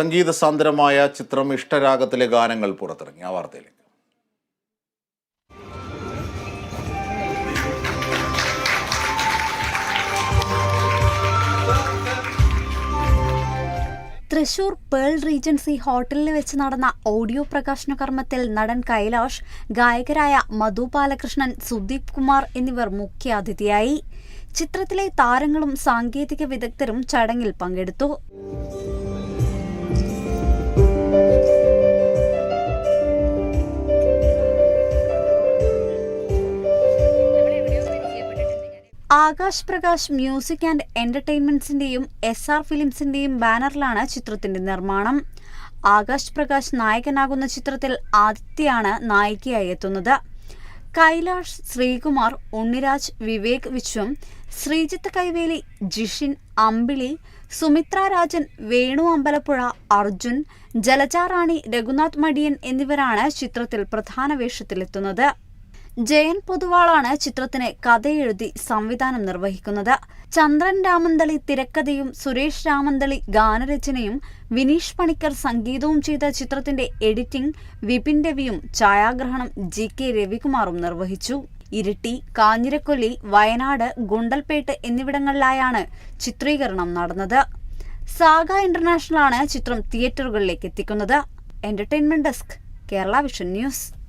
സംഗീത സാന്ദ്രമായ ചിത്രം ഇഷ്ടരാഗത്തിലെ ഗാനങ്ങൾ പുറത്തിറങ്ങി. ആ വാർത്തയിലേക്ക്. തൃശൂർ പേൾ റീജൻസി ഹോട്ടലിൽ വെച്ച് നടന്ന ഓഡിയോ പ്രകാശന കർമ്മത്തിൽ നടൻ കൈലാഷ് ഗായകരായ മധു ബാലകൃഷ്ണൻ സുദീപ് കുമാർ എന്നിവർ മുഖ്യാതിഥിയായി. ചിത്രത്തിലെ താരങ്ങളും സാങ്കേതിക വിദഗ്ധരും ചടങ്ങിൽ പങ്കെടുത്തു. ആകാശ് പ്രകാശ് മ്യൂസിക് ആൻഡ് എന്റർടൈൻമെന്റ്സിന്റെയും എസ് ആർ ഫിലിംസിന്റെയും ബാനറിലാണ് ചിത്രത്തിന്റെ നിർമ്മാണം. ആകാശ് പ്രകാശ് നായകനാകുന്ന ചിത്രത്തിൽ ആദിത്യയാണ് നായികയായി എത്തുന്നത്. കൈലാഷ് ശ്രീകുമാർ ഉണ്ണിരാജ് വിവേക് വിശ്വം ശ്രീജിത്ത് കൈവേലി ജിഷിൻ അമ്പിളി സുമിത്ര രാജൻ വേണു അമ്പലപ്പുഴ അർജുൻ ജലജാറാണി രഘുനാഥ് മടിയൻ എന്നിവരാണ് ചിത്രത്തിൽ പ്രധാന വേഷത്തിലെത്തുന്നത്. ജയൻ പൊതുവാളാണ് ചിത്രത്തിന് കഥയെഴുതി സംവിധാനം നിർവഹിക്കുന്നത്. ചന്ദ്രൻ രാമന്തളി തിരക്കഥയും സുരേഷ് രാമന്തളി ഗാനരചനയും വിനീഷ് പണിക്കർ സംഗീതവും ചെയ്ത ചിത്രത്തിന്റെ എഡിറ്റിംഗ് വിപിൻ രവിയും ഛായാഗ്രഹണം ജി കെ രവികുമാറും നിർവഹിച്ചു. ഇരിട്ടി കാഞ്ഞിരക്കൊല്ലി വയനാട് ഗുണ്ടൽപേട്ട് എന്നിവിടങ്ങളിലായാണ് ചിത്രീകരണം നടന്നത്. സാഗ ഇന്റർനാഷണലാണ് ചിത്രം തിയേറ്ററുകളിലേക്ക് എത്തിക്കുന്നത്. Entertainment desk Kerala vision news.